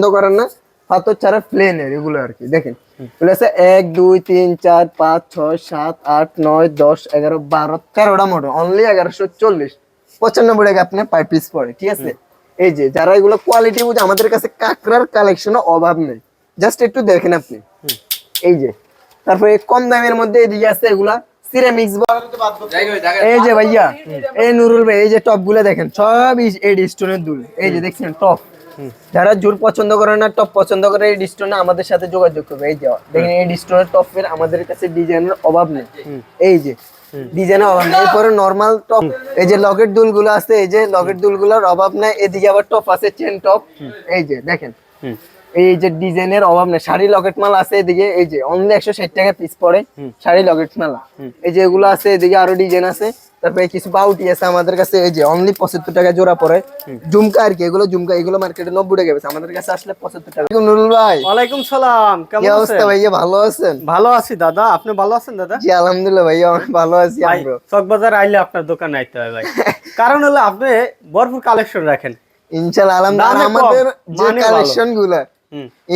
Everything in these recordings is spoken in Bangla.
পছন্দ করেন না পাথর ছাড়া প্লেনের এগুলো আর কি। দেখেন এগুলো আছে এক দুই তিন চার পাঁচ ছয় সাত আট নয় দশ এগারো বারো তেরোটা মডেল অনলি এগারোশো চল্লিশ। পঁচানব্বই টাকা আপনার পার পিস পড়ে ঠিক আছে? এই যে যারা এগুলো কোয়ালিটি বুঝে আমাদের কাছে কাঁকড়ার কালেকশন অভাব নেই। জাস্ট একটু দেখেন আপনি। এই যে তারপরে কম দামের মধ্যে এদিকে আছে এগুলা সিরামিক্স এই যে ভাইয়া এই নুরুল ভাই এই যে টপগুলো দেখেন সব এড স্টোনের দুল। এই যে দেখছেন টপ যারা জোর পছন্দ করে না টপ পছন্দ করে এই ডিস্টোনে আমাদের সাথে যোগাযোগ করবে। এই যে দেখেন এই ডিস্টোনের টপের আমাদের কাছে ডিজাইনের অভাব নেই। এই যে ডিজাইনের অভাব নেই। এরপরে নর্মাল টপ এই যে লকেট দুলগুলো আছে এই যে লকেট দুলগুলোর অভাব নেই। এদিকে আবার টপ আছে চেন টপ এই যে দেখেন। এই যে ডিজাইনের অভাব নেই। শাড়ি লকেট মাল আছে এদিকে এই যে অনলি একশো ষাট টাকা পিস পড়ে শাড়ি লকেট মালা। এই যে এগুলো আছে এদিকে আরও ডিজাইন আছে। তারপরে কিছু বাউটি আছে আমাদের কাছে এই যে অনলি পঁচাত্তর টাকা জোড়া পড়ে। ঝুমকা আর কি এগুলো ঝুমকা এগুলো মার্কেটে নব্বই টাকা বেছে আমাদের কাছে আসলে পঁচাত্তর টাকা। নুরুল ভাই। ওয়ালাইকুম সালাম কি কেমন অবস্থা ভাইয়া ভালো আছেন? ভালো আছি দাদা আপনি ভালো আছেন দাদা? জি আলহামদুলিল্লাহ ভাইয়া অনেক ভালো আছি আমরা চকবাজার আইলে আপনার দোকানে আইতে হয় ভাই। কারণ হলো আপনি ভরপুর কালেকশন রাখেন। ইনশাল্লাহ আলহামদুলিল্লাহ আমাদের যে কালেকশনগুলা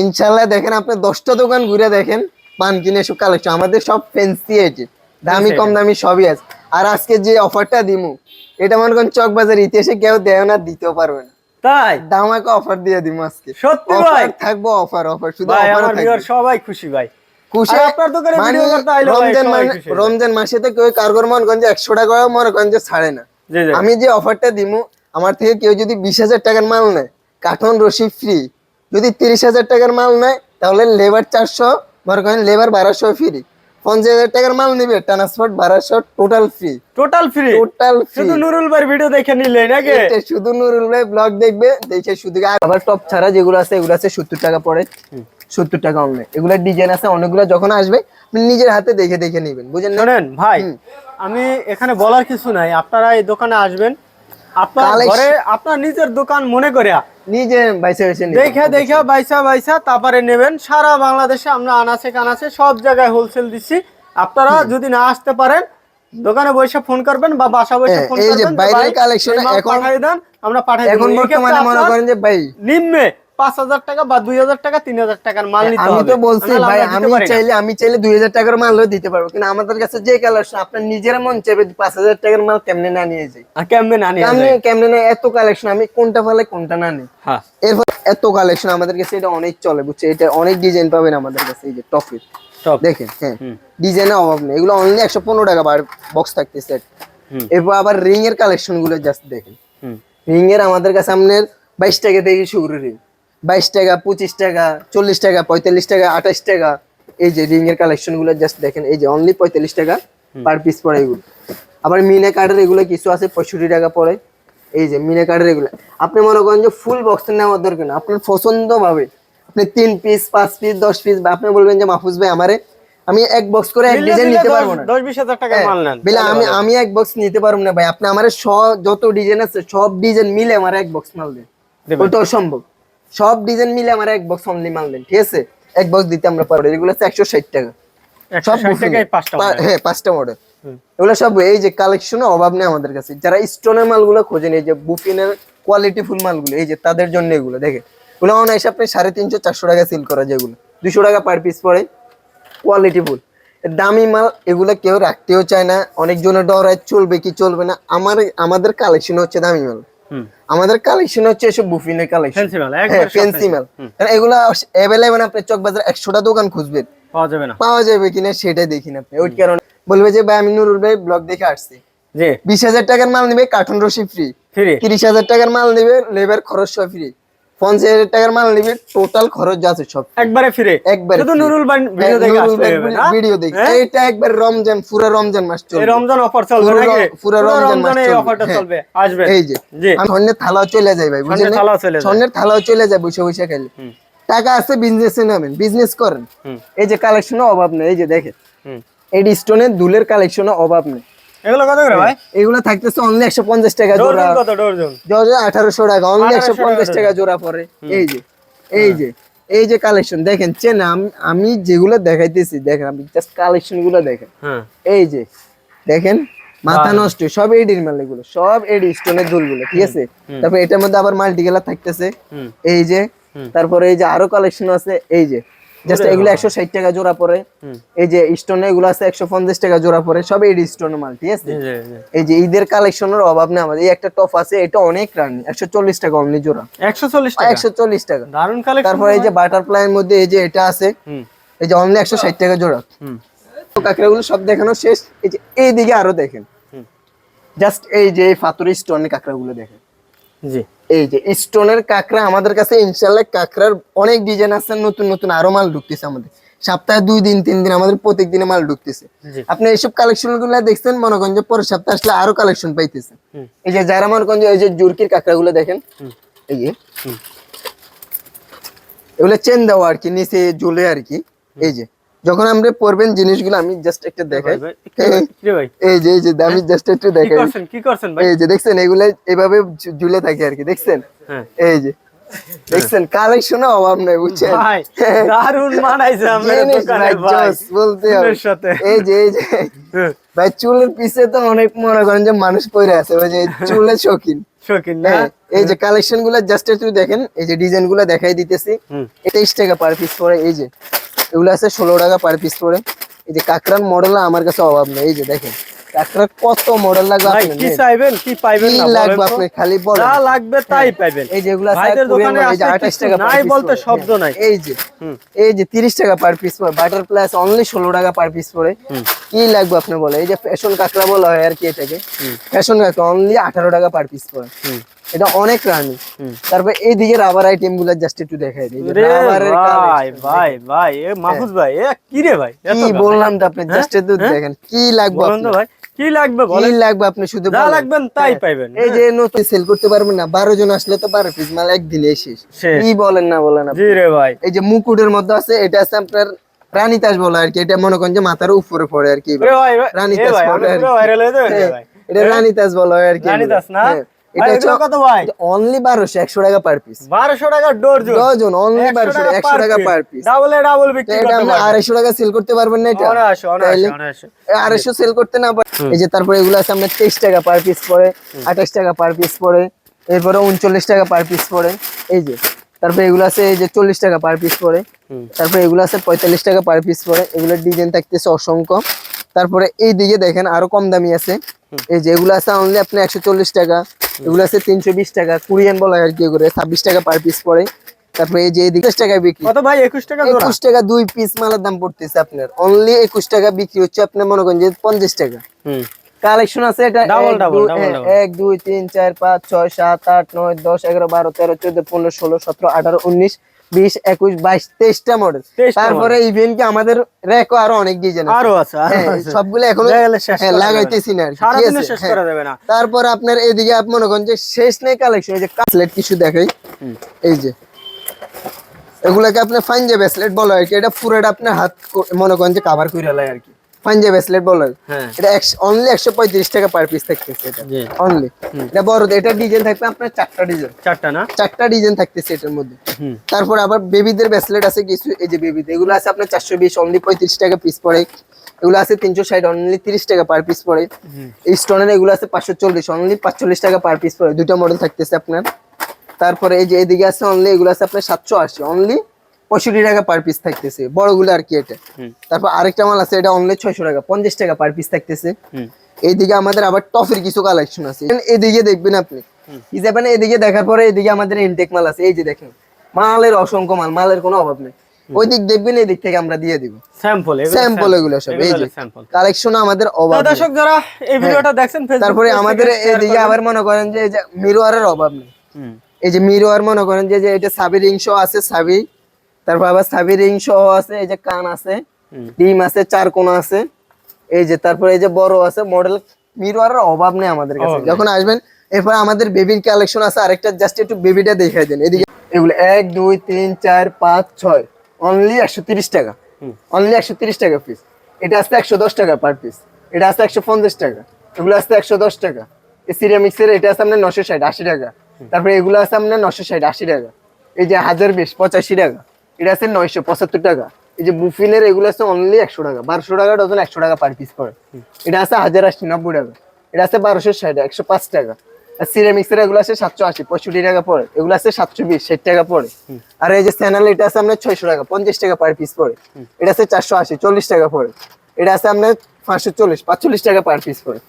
ইনশাল্লাহ দেখেন আপনি দশটা দোকান ঘুরে দেখেন পান কিনে সব কালেকশন আমাদের সব ফেন্সি আছে দামি কম দামি সবই আছে। আর আজকে যে অফারটা দিমু এটা মনে করেন চক বাজার ইতিহাসে কেউ দেয় না দিতেও পারবে না। তাই? দামাকে অফার দিয়ে দিমু আজকে। সত্যি অফার ভাই? থাকব অফার অফার শুধু অফার সবাই খুশি ভাই। খুশি? আপনার দোকানে মানে ভিডিও করতে আইলে রমজান মানে-। রমজান মাসে তো কেউ কারগর মনে করেন একশো টাকা মনে করেন ছাড়ে না। আমি যে অফারটা দিমু আমার থেকে কেউ যদি বিশ হাজার টাকার মাল নেয় কার্টন রশি ফ্রি যদি তিরিশ হাজার টাকার মাল নেয় তাহলে লেবার চারশো মনে করেন লেবার বারোশো ফ্রি পঞ্চাশ হাজার টাকার মাল নিবে ট্রান্সপোর্ট বারোশো total free total free total শুধু নুরুল ভাই ভিডিও দেখে নিলে নাকি? শুধু নুরুল ভাই ব্লগ দেখবে দেখে শুধু আবার টপ ছাড়া যেগুলো আছে এগুলো আছে সত্তর টাকা পড়ে সত্তর টাকা অনলাইন এগুলো ডিজাইন আছে অনেকগুলো যখন আসবে আপনি নিজের হাতে দেখে দেখে নেবেন বুঝেন না? শোনেন ভাই আমি এখানে বলার কিছু নাই আপনারা এই দোকানে আসবেন। আপনার ঘরে আপনার নিজের দোকান মনে করে নিজে বাইসে বাইসে নেবেন। দেখে দেখে বাইসা বাইসা তারপরে নেবেন। সারা বাংলাদেশে আমরা আনাচে কানাচে সব জায়গায় হোলসেল দিচ্ছি। আপনারা যদি না আসতে পারেন দোকানে বসে ফোন করবেন বা বাসা বসে হ্যাঁ, ফোন করবেন বাইরের এখন- পাঠাই দেন আমরা পাঠাই এখন বর্তমানে মনে করেন যে ভাই নিম্নে পাঁচ হাজার টাকা বা দুই হাজার টাকা তিন হাজার টাকার মাল নিতে আমি তো বলছি ভাই আমি। চাইলে আমি চাইলে দুই হাজার টাকার মালও দিতে পারব। কিন্তু আমাদের কাছে যে কালেকশন আপনার নিজের মন চাইবে পাঁচ হাজার টাকার মাল কেমনে না নিয়ে যাই। কেমনে না নিয়ে আমি যায়? কেমনে না এত কালেকশন আমি কোনটা ফেলে কোনটা না নিই। হ্যাঁ। এরপর এত কালেকশন আমাদের কাছে এটা অনেক চলে বুঝছে এটা অনেক ডিজাইন পাবেন আমাদের কাছে এই যে টপের সব দেখেন হ্যাঁ। ডিজাইনের অভাব নেই। এগুলো অনলি একশো পনেরো টাকা বক্স থাকতেছে হুম। এরপর আবার রিং এর কালেকশনগুলো জাস্ট দেখেন। রিং এর আমাদের কাছে আপনার বাইশ টাকা থেকে শুরু রিং বাইশ টাকা পঁচিশ টাকা চল্লিশ টাকা পঁয়তাল্লিশ টাকা আঠাশ টাকা। এই যে রিং এর কালেকশনগুলো জাস্ট দেখেন এই যে অনলি পঁয়তাল্লিশ টাকা পার পিস পড়ে এগুলো। আবার মিনে কার্ডের এগুলো কিছু আছে পঁয়ষট্টি টাকা পড়ে। এই যে মিনে কার্ডের এগুলো। আপনি মনে করেন যে ফুল বক্স নেওয়ার দরকার না আপনার পছন্দ ভাবে আপনি তিন পিস পাঁচ পিস দশ পিস বা আপনি বলবেন যে মাহফুজ ভাই আমারে আমি এক বক্স করে এক ডিজাইন নিতে পারব না। দশ বিশ হাজার টাকার মাল নেন। বিলা আমি আমি এক বক্স নিতে পারব না ভাই। আপনি আমার সব যত ডিজাইন আছে সব ডিজাইন মিলে আমার এক বক্স মাল দেন। ওটা অসম্ভব সব ডিজাইন মিলে আমার এক বক্স অনলি মাল দেন ঠিক আছে? এক বক্স দিতে আমরা পারব এগুলো হচ্ছে একশো ষাট টাকা। সব হ্যাঁ পাঁচটা মডেল এগুলো সব এই যে কালেকশনের অভাব নেই আমাদের কাছে। যারা স্টোনের মালগুলো খোঁজেন এই যে বুফিনের কোয়ালিটি ফুল মালগুলো এই যে তাদের জন্য এগুলো দেখে এগুলো অনায়াসে আপনি সাড়ে তিনশো চারশো টাকা সেল করা যায় যেগুলো দুশো টাকা পার পিস পড়ে কোয়ালিটি ফুল দামি মাল এগুলো কেউ রাখতেও চায় না অনেকজনের ডরায় চলবে কি চলবে না। আমার আমাদের কালেকশন হচ্ছে দামি মাল। আমাদের কালেকশন হচ্ছে এসব বুফিনের কালেকশন ফেন্সি মাল কারণ এগুলো অ্যাভেলেবেল আপনি চক বাজার একশোটা দোকান খুঁজবেন পাওয়া যাবে না। পাওয়া যাবে কিনা সেটাই দেখি না আপনি। ওই কারণে বলবে যে ভাই আমি নুরুল ভাই ব্লগ দেখে আসছি। জি। বিশ হাজার টাকার মাল নিবে কার্টুন রশি ফ্রি ফ্রি তিরিশ হাজার টাকার মাল নিবে লেবার খরচ ফ্রি পঞ্চাশ হাজার টাকার মাল নিবে টোটাল খরচ আছে সব। একবারে ফিরে একবারে শুধু নুরুল ভাই ভিডিও দেখে আসতে হবে না ভিডিও দেখি? এটা একবার রমজান পুরো রমজান মাস এই চলবে রমজান অফার চলবে নাকি? পুরো পুরো রমজান মাস চলবে। অফারটা। চলবে। আসবে। এই যে জি। আমি স্বর্ণের থালাও চলে যায় ভাই বুঝলেন স্বর্ণের থালাও চলে যায়। বসে বসে খেলে। টাকা আছে বিজনেসে নামেন। বিজনেস করেন। এই যে কালেকশনের অভাব নেই এই যে দেখেন। হুম। এই স্টোনের দুলের কালেকশনের অভাব নেই। এগুলো কত করে ভাই? এগুলো থাকতেছে অনলি একশো পঞ্চাশ টাকা জোড়া। কত ডর্জন জোড়া আঠারোশো টাকা অনলি জোড়া পরে এই যে এই যে এই যে কালেকশন দেখেন চেন আমি আমি যেগুলো দেখাইতেছি দেখেন আপনি জাস্ট কালেকশনগুলো দেখেন। হ্যাঁ। এই যে দেখেন মাথা নষ্ট সব এডির মাল এগুলো সব এডি স্টোনের দুলগুলো ঠিক আছে? তারপর এটার মধ্যে আবার মাল্টি কালার থাকতেছে এই যে তারপরে এই যে আরও কালেকশন আছে এই যে জাস্ট এগুলো একশো ষাট টাকা জোড়া পড়ে এই যে স্টোনে এগুলো আছে একশো পঞ্চাশ টাকা জোড়া পড়ে সব এই স্টোনের মাল ঠিক আছে? এই যে ঈদের কালেকশনের অভাব নেই আমাদের। এই একটা টপ আছে এটা অনেক রানি একশো চল্লিশ টাকা অনলি জোড়া। একশো চল্লিশ টাকা? একশো চল্লিশ টাকা। দারুণ কালেকশন তারপরে এই যে বাটারফ্লাই এর মধ্যে এই যে এটা আছে এই যে অনলি একশো ষাট টাকা জোড়া। তো কাঁকড়াগুলো সব দেখানো শেষ। এই যে এইদিকে আরও দেখেন। হুম। জাস্ট এই যে এই ফাতুরি স্টোনের কাঁকড়াগুলো দেখেন। জি। এই যে স্টোনের কাঁকড়া আমাদের কাছে ইনশাল্লাহ কাঁকড়ার অনেক ডিজাইন আছে নতুন নতুন আরও মাল ঢুকতেছে আমাদের। সপ্তাহে দুই দিন তিন দিন আমাদের প্রত্যেক দিনে মাল ঢুকতেছে। আপনি এইসব কালেকশনগুলো দেখছেন মনে করেন যে পরের সপ্তাহে আসলে আরও কালেকশন পাইতেছে। এই যে যারা মনে করেন এই যে জুরকির কাঁকড়া গুলো দেখেন এই যে এগুলো চেন দেওয়া আর কি নিচে ঝুলে আর কি এই যে। যখন আমরা পরবেন জিনিসগুলো আমি জাস্ট একটা দেখাই। এই যে এই যে আমি জাস্ট একটু কি দেখাই। করছেন কি করছেন ভাই? এই যে দেখছেন এগুলো এভাবে ঝুলে থাকে আর কি দেখছেন? হ্যাঁ। এই যে দেখছেন কালেকশনের অভাব নাই বুঝছেন? ভাই দারুণ মানাইছে আমাদের দোকানে ভাই, বলতে সাথে। এই যে এই যে হ্যাঁ, ভাই চুলের পিছে তো অনেক মনে করেন যে মানুষ পড়ে আছে ওই যে চুলের শৌখিন। শৌখিন না? হ্যাঁ, এই যে কালেকশনগুলো জাস্ট একটু দেখেন এই যে ডিজাইনগুলো দেখাই দিতেছি। তেইশ টাকা পার পিস পড়ে এই যে। এগুলো আছে ষোলো টাকা পার পিস পড়ে এই যে কাঁকড়ার মডেল আমার কাছে অভাব নেই এই যে দেখেন কাকরার কত মডেল লাগবে আপনি কি চাইবেন কি পাইবেন না লাগবে আপনি খালি বলেন। যা লাগবে তাই পাইবেন। এই যেগুলো আছে ভাইদের দোকানে মাল, এই যে 28 টাকা নাই বলতে শব্দ নাই। এই যে এই যে তিরিশ টাকা পার পিস পড়ে বাটার প্লাস অনলি ষোলো টাকা পার পিস পড়ে কি লাগবে আপনি বলে এই যে ফ্যাশন কাঁকড়া বলা হয় আর কি এটাকে। ফ্যাশন কাঁকড়া অনলি আঠারো টাকা পার পিস পড়ে হুম। এটা অনেক রানি। তারপর এইদিকে রাবার আইটেমগুলো জাস্ট একটু দেখাই দিই। রাবারের ভাই ভাই ভাই এ মাহফুজ ভাই এ কি রে ভাই? কি বললাম তো আপনি? জাস্ট একটু হ্যাঁ? দেখেন কি লাগবে বলুন? ভাই কি লাগবে বলেন? কি লাগবে আপনি শুধু যা লাগবেন তাই হ্যাঁ। পাইবেন এই যে নতুন সেল করতে পারবেন না বারো জন আসলে তো বারো পিস মাল একদিনে শেষ। কি বলেন না বলেন আপনি? জি রে ভাই। এই যে মুকুটের মধ্যে আছে এটা আছে আপনার রানী বলা আর কি এটা মনে করেন যে মাথার উপরে পড়ে আর কি। রানী আর কি। হয়ে হ্যাঁ, এটা রানী তাজ বলা হয় আর কি রানী। দাস না? হ্যাঁ, এটা এগুলো কত ভাই? অনলি টাকা পার পিস টাকা ডজন অনলি পার পিস ডাবলে ডাবল বিক্রি এটা করতে আপনি পারবেন। আড়াইশো টাকা সেল করতে পারবেন না এটা। সেল করতে না পার এই যে তারপরে এগুলো আছে আপনার তেইশ টাকা পার পিস পড়ে টাকা পার পিস পড়ে এরপরে উনচল্লিশ টাকা পার পিস পড়ে এই যে। তারপরে এগুলো আছে এই যে চল্লিশ টাকা পার পিস পড়ে হুম। তারপরে এগুলো আছে পঁয়তাল্লিশ টাকা পার পিস পড়ে এগুলোর ডিজাইন থাকতেছে অসংখ্য। তারপরে এই দিকে দেখেন আরও কম দামি আছে। এই যে এগুলো আছে অনলি আপনি একশো চল্লিশ টাকা এগুলো আছে তিনশো বিশ টাকা কোরিয়ান বলা হয় আর কি করে ছাব্বিশ টাকা পার পিস পড়ে। তারপরে এই যে এদিকে টাকায় বিক্রি। কত ভাই একুশ টাকা একুশ টাকা দুই পিস মালের দাম পড়তেছে আপনার। অনলি একুশ টাকা বিক্রি হচ্ছে আপনার মনে করেন যে পঞ্চাশ টাকা। হুম। কালেকশন আছে এটা. এক দুই তিন চার পাঁচ ছয় সাত আট নয় দশ এগারো বারো তেরো চোদ্দ পনেরো ষোলো সতেরো আঠারো উনিশ বিশ একুশ বাইশ তেইশটা মডেল তারপরে ইভেন কি আমাদের রেক আরও অনেক ডিজাইন আরও আছে হ্যাঁ। সবগুলো এখনও হ্যাঁ, লাগাইতেছি হ্যাঁ। না। তারপর আপনার এদিকে আপনি মনে করেন যে শেষ নেই কালেকশন এই যে কাসলেট কিছু দেখাই। এই যে। এগুলাকে আপনি ফাইন যে ব্যাসলেট বলো আর কি এটা পুরোটা আপনার হাত মনে করেন যে কাভার করে লাই আর কি। ফাইনজে ব্রেসলেট বলা। হ্যাঁ। এটা অনলি একশো পঁয়ত্রিশ টাকা পার পিস থাকতেছে এটা। অনলি এটা বড় এটা ডিজাইন থাকবে আপনার চারটা ডিজাইন চারটা না? চারটা ডিজাইন থাকতেছে এটার মধ্যে। তারপর আবার বেবিদের ব্রেসলেট আছে কিছু এই যে বেবিদের এগুলো আছে আপনার চারশো বিশ অনলি পঁয়ত্রিশ টাকা পিস পড়ে। এগুলো আছে তিনশো ষাট অনলি তিরিশ টাকা পার পিস পড়ে। স্টোনের এগুলো আছে পাঁচশো চল্লিশ অনলি পাঁচচল্লিশ টাকা পার পিস পড়ে। দুইটা মডেল থাকতেছে আপনার। তারপরে এই যে এদিকে আছে অনলি এগুলো আছে আপনার সাতশো আশি অনলি পঁয়ষট্টি টাকা পার পিস থাকতেছে। বড়গুলো আর কি এটা। তারপর আরেকটা মাল আছে এটা অনলি ছয়শো টাকা পঞ্চাশ টাকা পার পিস থাকতেছে। এইদিকে আমাদের আবার টফের কিছু কালেকশন আছে। এদিকে দেখবেন আপনি। কি এদিকে দেখার পরে এদিকে আমাদের ইনটেক মাল আছে। এই যে দেখেন মালের অসংখ্য মাল মালের কোনো অভাব নেই। ওই দিক দেখবেন এই দিক থেকে আমরা দিয়ে দিব। স্যাম্পল স্যাম্পল এগুলো সব এই যে কালেকশন আমাদের অভাব দর্শক যারা এই ভিডিওটা দেখছেন হ্যাঁ। তারপরে আমাদের share এদিকে আবার মনে করেন যে মিরোয়ারের অভাব নেই। এই যে মিরোয়ার মনে করেন যে যে এটা সাবি রিং শো আছে সাবি তারপর আবার সাবি রিং শো আছে এই যে কান আছে ডিম আছে চার কোনা আছে এই যে তারপরে এই যে বড় আছে মডেল মিরোয়ারের অভাব নেই আমাদের কাছে। যখন আসবেন এরপর আমাদের বেবির কালেকশন আছে আরেকটা জাস্ট একটু বেবিটা দেখাই দেন। এদিকে এগুলো এক দুই তিন চার পাঁচ ছয় অনলি একশো তিরিশ টাকা। হুম। অনলি একশো তিরিশ টাকা পিস এটা আসতে একশো দশ টাকা পার পিস এটা আসতে একশো পঞ্চাশ টাকা। এগুলো আসতে একশো দশ টাকা। এই সিরামিক্সের এটা আছে আপনার নশো ষাট আশি টাকা। তারপরে এগুলো আছে আপনার নশো ষাট আশি টাকা। এই যে হাজার বিশ পঁচাশি টাকা। এটা আছে নয়শো পঁচাত্তর টাকা। এই যে বুফিনের এগুলো আছে অনলি একশো টাকা। বারোশো টাকা ডজন একশো টাকা পার পিস পড়ে এটা আছে হাজার আশি নব্বই টাকা। এটা আছে বারোশো ষাট, একশো পাঁচ টাকা। আর সিরামিক্সের এগুলো আছে সাতশো আশি, পঁয়ষট্টি টাকা পড়ে। এগুলো আছে সাতশো বিশ, ষাট টাকা পড়ে। আর এই যে স্যানাল এটা আছে আপনার ছয়শো টাকা, পঞ্চাশ টাকা পার পিস পড়ে। এটা আছে চারশো আশি, চল্লিশ টাকা পড়ে। এটা আছে আপনার পাঁচশো চল্লিশ, পাঁচচল্লিশ টাকা পার পিস পড়ে।